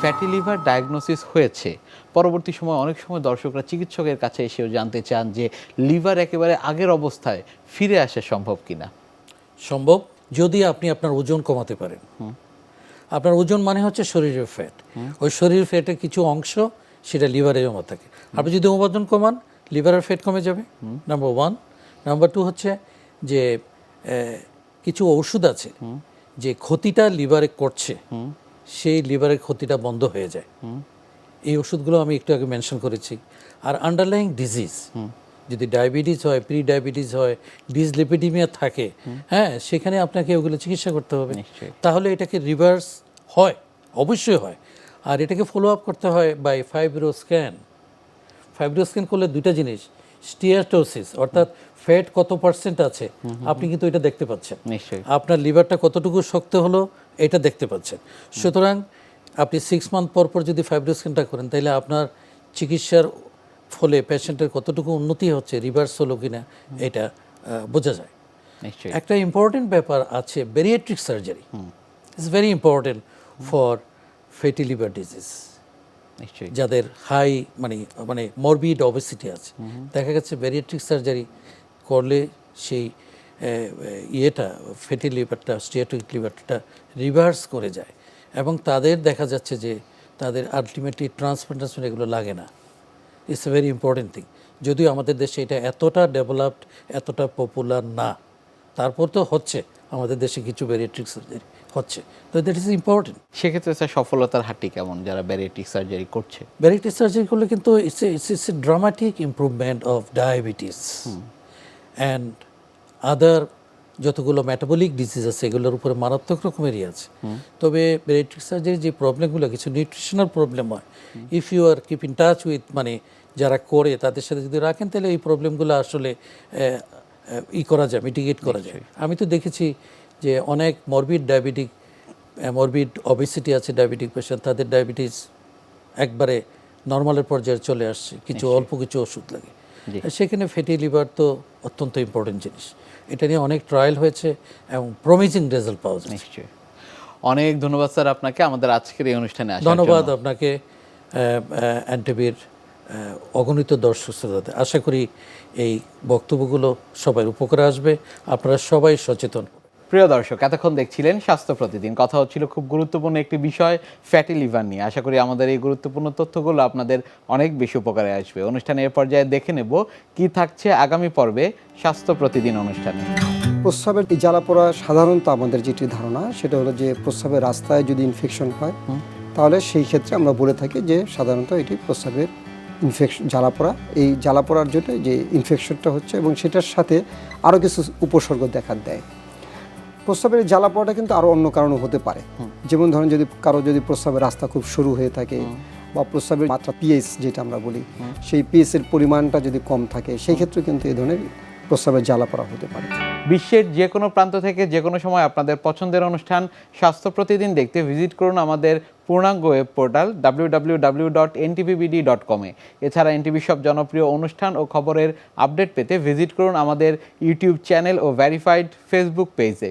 Fatty liver diagnosis হয়েছে। পরবর্তী সময় অনেক সময় দর্শকরা চিকিৎসকের কাছে এসেও জানতে চান যে লিভার একেবারে আগের অবস্থায় ফিরে আসা সম্ভব কিনা। সম্ভব যদি আপনি আপনার ওজন কমাতে পারেন। আপনার ওজন মানে হচ্ছে শরীরের ফ্যাট। ওই শরীরের ফ্যাটের কিছু অংশ সেটা লিভারে জমা থাকে। আপনি যদি ওজন কমান লিভারের ফ্যাট কমে যাবে। নাম্বার ওয়ান নাম্বার টু হচ্ছে যে কিছু ওষুধ আছে যে ক্ষতিটা লিভারে করছে। সেই লিভারের ক্ষতিটা বন্ধ হয়ে যায়। এই ওষুধগুলো আমি একটু আগে মেনশন করেছি। আর আন্ডারলাইং ডিজিজ যদি ডায়াবেটিস হয় প্রি ডায়াবেটিস হয় ডিসলিপিডিমিয়া থাকে হ্যাঁ সেখানে আপনাকে ওগুলো চিকিৎসা করতে হবে। তাহলে এটাকে রিভার্স হয় অবশ্যই হয়। আর এটাকে ফলো আপ করতে হয় by fibro scan fibro scan করলে দুইটা জিনিস স্টিয়াটোসিস অর্থাৎ ফ্যাট কত পার্সেন্ট আছে আপনি কিন্তু এটা দেখতে পাচ্ছেন। নিশ্চয়ই। আপনার লিভারটা কতটুকু শক্ত হলো এটা দেখতে পাচ্ছেন। সুতরাং আপনি সিক্স মান্থ পর পর যদি ফাইব্রোস্ক্যানটা করেন তাহলে আপনার চিকিৎসার ফলে পেশেন্টের কতটুকু উন্নতি হচ্ছে রিভার্স হলো কিনা এটা বোঝা যায়। নিশ্চয়ই। একটা ইম্পর্টেন্ট ব্যাপার আছে bariatric surgery it's very important for fatty liver disease যাদের হাই মানে মানে মরবিড অবেসিটি আছে। দেখা গেছে ব্যারিয়াট্রিক সার্জারি করলে সেই ইয়েটা ফেটি লিভারটা স্টিয়াটিক লিভারটা রিভার্স করে যায়। এবং তাদের দেখা যাচ্ছে যে তাদের আলটিমেটলি ট্রান্সপ্লান্টেশন এগুলো লাগে না। It's a very important thing যদিও আমাদের দেশে এটা এতটা ডেভেলপড এতটা পপুলার না। তারপর তো হচ্ছে আমাদের দেশে কিছু ব্যারিয়াট্রিক সার্জারি হচ্ছে। তো দ্যাট ইজ ইম্পর্টেন্ট সেক্ষেত্রে স্যার সফলতার হারটি কেমন যারা ব্যারিয়েটিক সার্জারি করছে? ব্যারিটিস সার্জারি করলে কিন্তু it's it's it's a dramatic improvement of diabetes and other যতগুলো মেটাবলিক ডিজিজ আছে এগুলোর উপরে মারাত্মক রকমেরই আছে। তবে ব্যারিটিক সার্জারি যে প্রবলেমগুলো কিছু নিউট্রিশনাল প্রবলেম হয়। If you are keep in touch with মানে যারা করে তাদের সাথে যদি রাখেন তাহলে এই প্রবলেমগুলো আসলে ই করা যায় মিটিগেট করা যায়। আমি তো দেখেছি যে অনেক মরবিড ডায়াবেটিক মরবিড অবেসিটি আছে ডায়াবেটিক পেশেন্ট তাদের ডায়াবেটিস একবারে নর্মালের পর্যায়ে চলে আসছে। কিছু অল্প কিছু ওষুধ লাগে। সেখানে ফ্যাটি লিভার তো অত্যন্ত ইম্পর্টেন্ট জিনিস। এটা নিয়ে অনেক ট্রায়াল হয়েছে এবং প্রমিজিং রেজাল্ট পাওয়া যায় নিশ্চয়ই। অনেক ধন্যবাদ স্যার আপনাকে। আমাদের আজকের এই অনুষ্ঠানে ধন্যবাদ আপনাকে অ্যান্টিভির অগণিত দর্শক শ্রোতাদের। আশা করি এই বক্তব্যগুলো সবাই উপকারে আসবে। আপনারা সবাই সচেতন। প্রিয় দর্শক এতক্ষণ দেখছিলেন স্বাস্থ্য প্রতিদিন। কথা হচ্ছিল খুব গুরুত্বপূর্ণ একটি বিষয় ফ্যাটি লিভার নিয়ে। আশা করি আমাদের এই গুরুত্বপূর্ণ তথ্যগুলো আপনাদের অনেক বেশি উপকারে আসবে। অনুষ্ঠানে এ পর্যায়ে দেখে নেব কি থাকছে আগামী পর্বে স্বাস্থ্য প্রতিদিন অনুষ্ঠানে। প্রস্রাবের এই জ্বালা পোড়া সাধারণত আমাদের যেটি ধারণা সেটা হলো যে প্রস্রাবের রাস্তায় যদি ইনফেকশন হয় তাহলে সেই ক্ষেত্রে আমরা বলে থাকি যে সাধারণত এটি প্রস্রাবের ইনফেকশন জ্বালা পোড়া। এই জ্বালা পোড়ার জন্য যে ইনফেকশনটা হচ্ছে এবং সেটার সাথে আরও কিছু উপসর্গ দেখা দেয়। প্রস্রাবের জ্বালা পোড়াটা কিন্তু আরও অন্য কারণে হতে পারে। যেমন ধরেন যদি কারও যদি প্রস্রাবের রাস্তা খুব সরু হয়ে থাকে বা প্রস্রাবের মাত্রা পিএইচ যেটা আমরা বলি সেই পিএইচ এর পরিমাণটা যদি কম থাকে সেই ক্ষেত্রে কিন্তু এই ধরনের প্রস্রাবের জ্বালা পোড়া হতে পারে। বিশ্বের যে কোনো প্রান্ত থেকে যে কোনো সময় আপনাদের পছন্দের অনুষ্ঠান স্বাস্থ্য প্রতিদিন দেখতে ভিজিট করুন আমাদের পূর্ণাঙ্গ web portal W W W dot NTVBD dot কমে এছাড়া এনটিভি সব জনপ্রিয় অনুষ্ঠান ও খবরের আপডেট পেতে ভিজিট করুন আমাদের ইউটিউব চ্যানেল ও ভেরিফাইড ফেসবুক পেজে।